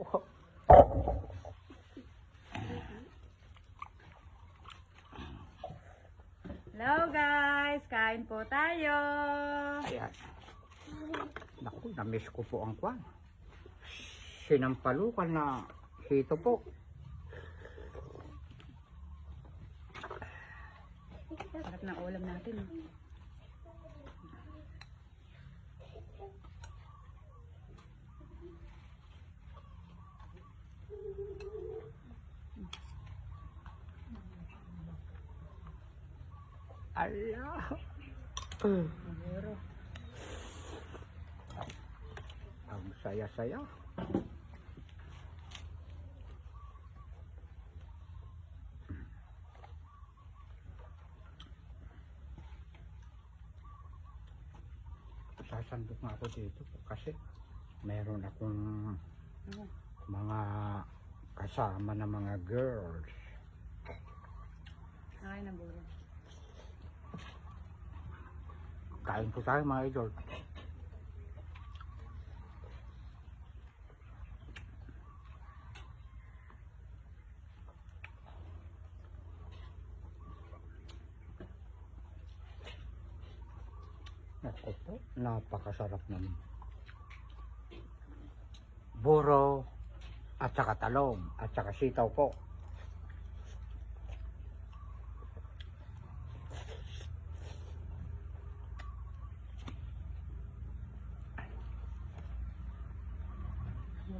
Hello guys, kain po tayo. Ayan. Naku, na-miss ko po ang kwan. Sinampalukan na hito po. Sarap ng ulam natin. Allah. Siguro. Ang saya-saya. Sasandok nga ako dito kasi meron akong mga kasama na mga girls. Kain na buro. Kain po tayo mga idol. Naku po, napakasarap ng buro at saka talong at saka sitaw po.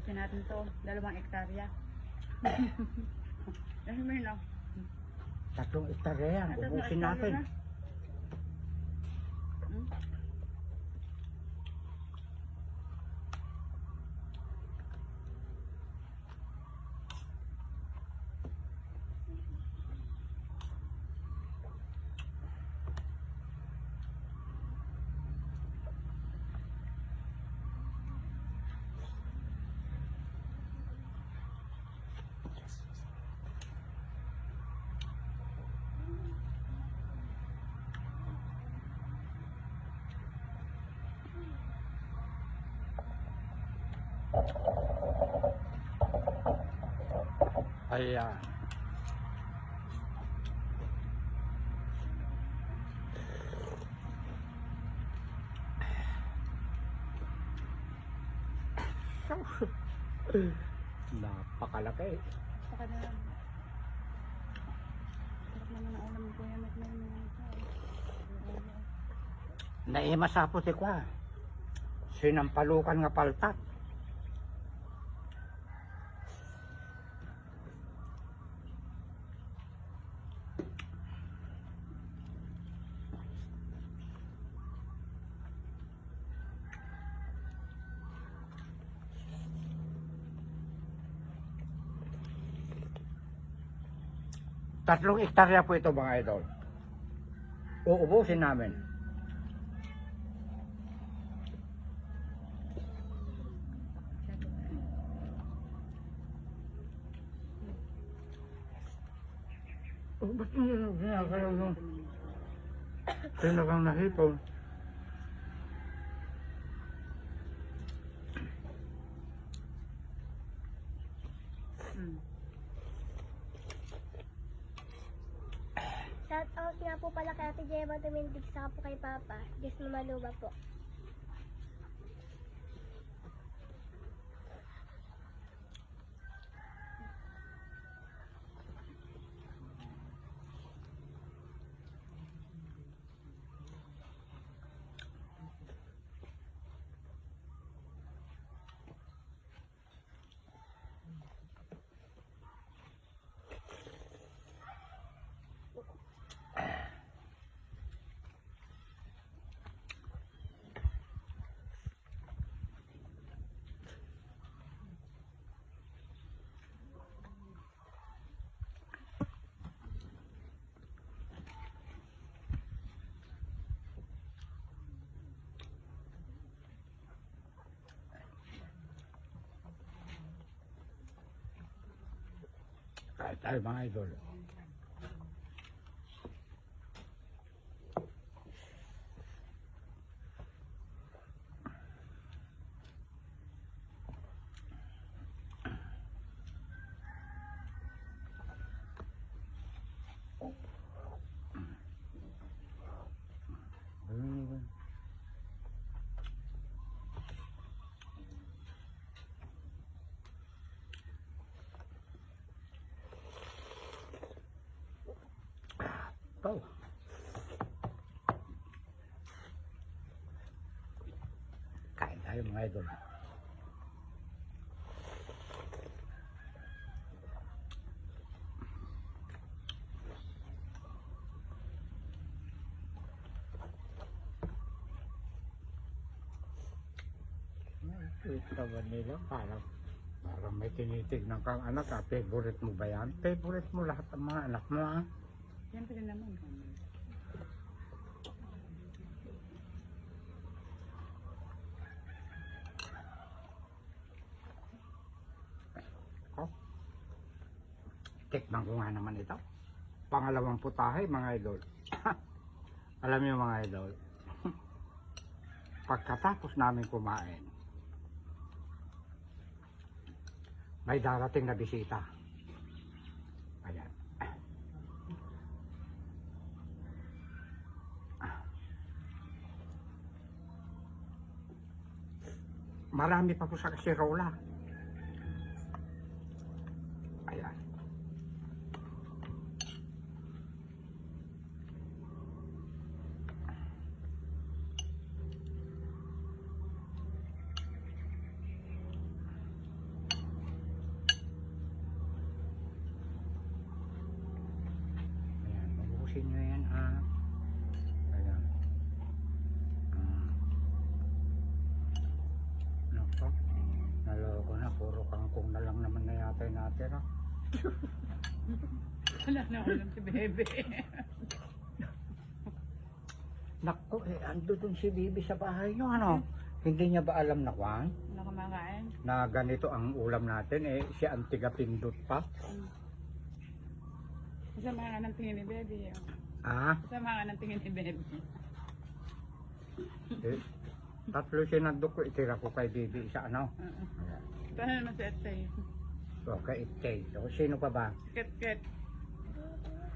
Busin natin to. Dalawang ektarya. Dahil mo yun. Tatlong hektarya yan, ubusin natin. na. Ayan. Napakalaki. Saka na. Sarap naman ang ulam ko yan. At may mga Naimasapot si kwa. Sinampalukan nga paltat. Tatlong hektarya po ito mga idol. Uubusin namin. Oh, ba't mo yun ginagalaw mo? Talagang nahipon. Hmm. Shout out nga po pala kay Ate Gemma Tumindig sa po kay Papa. Diyos mo maluwa po. Kahit tayo mga idol. Ito. Kain tayo mga idol. Sweet naman nila. Parang, parang may tinitignan kang anak ha. Favorite mo ba yan? Favorite mo lahat ng mga anak mo ha? Siyempre naman. Oh. Tikman ko nga naman ito. Pangalawang putahe mga idol. Alam niyo mga idol. Pagkatapos namin kumain, may darating na bisita. Ayan. Marami pa po sa kasirola. Ayan. Ayan, mabuhusin nyo yan ha. Ayan. Mm. Nako, naloko na, puro kangkong na lang naman na yata yung natira. Wala na ulam si Bebe. Nako, eh, ando dun si Bibi sa bahay nyo, ano? Hindi niya ba alam na kwan? Wala kumakain. Na ganito ang ulam natin, eh, si Antiga Pindot pa. Masama nga ng tingin ni Bebe. oh. Ah, Masama nga ng tingin ni Bebe. eh, tatlo sinandok ko, itira ko kay Bibi sa ano? Oo. Ayan. Na naman si Etay. So, kay Itay. So, sino pa ba? Ket-ket.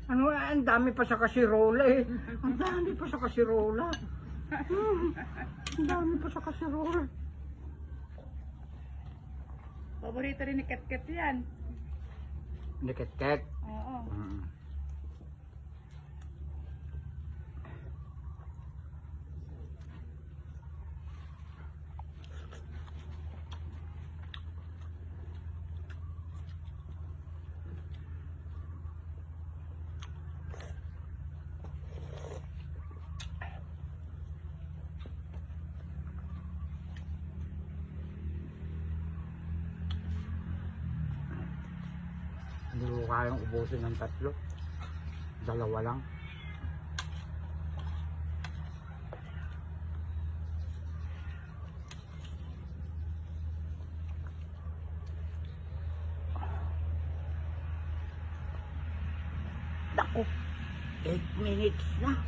Ano, eh, ang dami pa sa kasirola eh. Ang dami pa sa kasirola. Hmm, ang dami pa sa kasirola. Paborito rin ni Ket-ket yan. Niket-ket. Oo. Mm. Hindi ko kayang ubusin ng tatlo. Dalawa lang. Naku, 8 minutes na.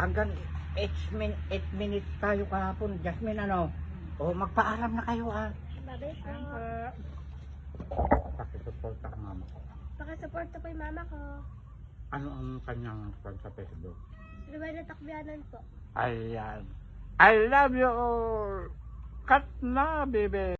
Hanggang 8 min 8 minutes tayo kahapon. Jasmine, ano? O, magpaalam na kayo? Babay po. Pakisuporta ang mama ko. Pakisuporta po yung mama ko. Ano ang kanyang fan sa Facebook? Ruwena Takbianan po. Ayan. I love you all. Cut na, baby.